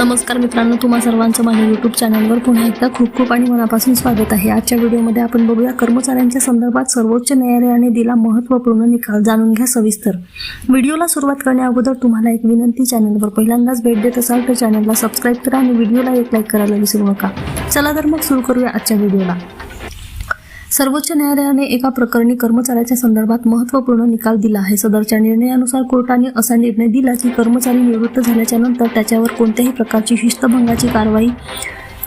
नमस्कार मित्रांनो तुम्हा सर्वांचं माझ्या यूट्यूब चॅनलवर पुन्हा एकदा खूप खूप आणि मनापासून स्वागत आहे. आजच्या व्हिडिओमध्ये आपण बघूया कर्मचाऱ्यांच्या संदर्भात सर्वोच्च न्यायालयाने दिला महत्त्वपूर्ण निकाल. जाणून घ्या सविस्तर. व्हिडिओला सुरुवात करण्याअगोदर तुम्हाला एक विनंती चॅनलवर पहिल्यांदाच भेट देत असाल तर चॅनलला सबस्क्राईब करा आणि व्हिडिओला एक लाईक करायला विसरू नका. चला तर मग सुरू करूया आजच्या व्हिडिओला सर्वोच्च न्यायालयाने एका प्रकरणी कर्मचाऱ्याच्या संदर्भात महत्त्वपूर्ण निकाल दिला आहे. सदरच्या निर्णयानुसार कोर्टाने असा निर्णय दिला की कर्मचारी निवृत्त झाल्याच्यानंतर त्याच्यावर कोणत्याही प्रकारची शिस्तभंगाची कारवाई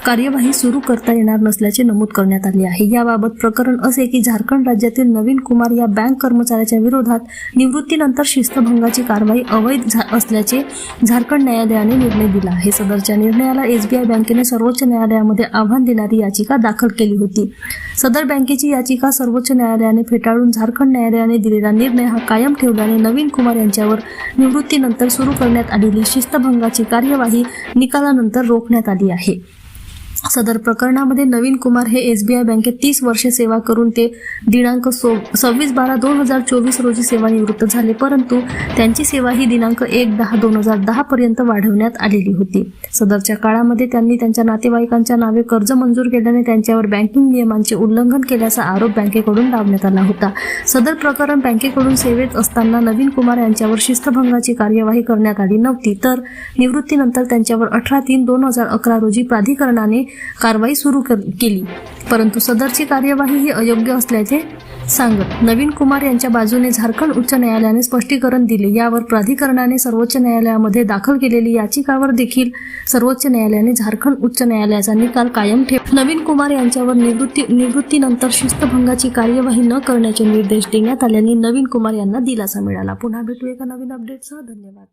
कार्यवाही सुरू करता येणार नसल्याचे नमूद करण्यात आले आहे. याबाबत प्रकरण असे की झारखंड राज्यातील नवीन कुमार या बँक कर्मचाऱ्याच्या विरोधात निवृत्तीनंतर शिस्तभंगाची कारवाई अवैध झा- असल्याचे झारखंड न्यायालयाने निर्णय दिला आहे. सदरच्या निर्णयाला एसबीआय बँकेने सर्वोच्च न्यायालयामध्ये आव्हान देणारी याचिका दाखल केली होती. सदर बँकेची याचिका सर्वोच्च न्यायालयाने फेटाळून झारखंड न्यायालयाने दिलेला निर्णय हा कायम ठेवल्याने नवीन कुमार यांच्यावर निवृत्तीनंतर सुरू करण्यात आलेली शिस्तभंगाची कार्यवाही निकालानंतर रोखण्यात आली आहे. सदर प्रकरणामध्ये नवीन कुमार हे एस बी आय बँकेत तीस वर्षे सेवा करून ते दिनांक सो सव्वीस बारा दोन हजार चोवीस रोजी सेवानिवृत्त झाले परंतु त्यांची सेवा ही दिनांक एक दहा दोन हजार दहा पर्यंत वाढवण्यात आलेली होती. सदरच्या काळामध्ये त्यांनी त्यांच्या नातेवाईकांच्या नावे कर्ज मंजूर केल्याने त्यांच्यावर बँकिंग नियमांचे उल्लंघन केल्याचा आरोप बँकेकडून लावण्यात आला होता. सदर प्रकरण बँकेकडून सेवेत असताना नवीन कुमार यांच्यावर शिस्तभंगाची कार्यवाही करण्यात आली नव्हती. तर निवृत्तीनंतर त्यांच्यावर अठरा तीन दोन हजार अकरा रोजी प्राधिकरणाने कारवाई सुरू कर- केली. परंतु सदरची कार्यवाही ही अयोग्य असल्याचे सांगत नवीन कुमार यांच्या बाजूने झारखंड उच्च न्यायालयाने स्पष्टीकरण दिले. यावर प्राधिकरणाने सर्वोच्च न्यायालयामध्ये दाखल केलेली याचिकावर देखील सर्वोच्च न्यायालयाने झारखंड उच्च न्यायालयाचा निकाल कायम ठेव नवीन कुमार यांच्यावर निवृत्ती निवृत्तीनंतर शिस्तभंगाची कार्यवाही न करण्याचे निर्देश देण्यात आल्याने नवीन कुमार यांना दिलासा मिळाला. पुन्हा भेटू एका नवीन अपडेटसह धन्यवाद.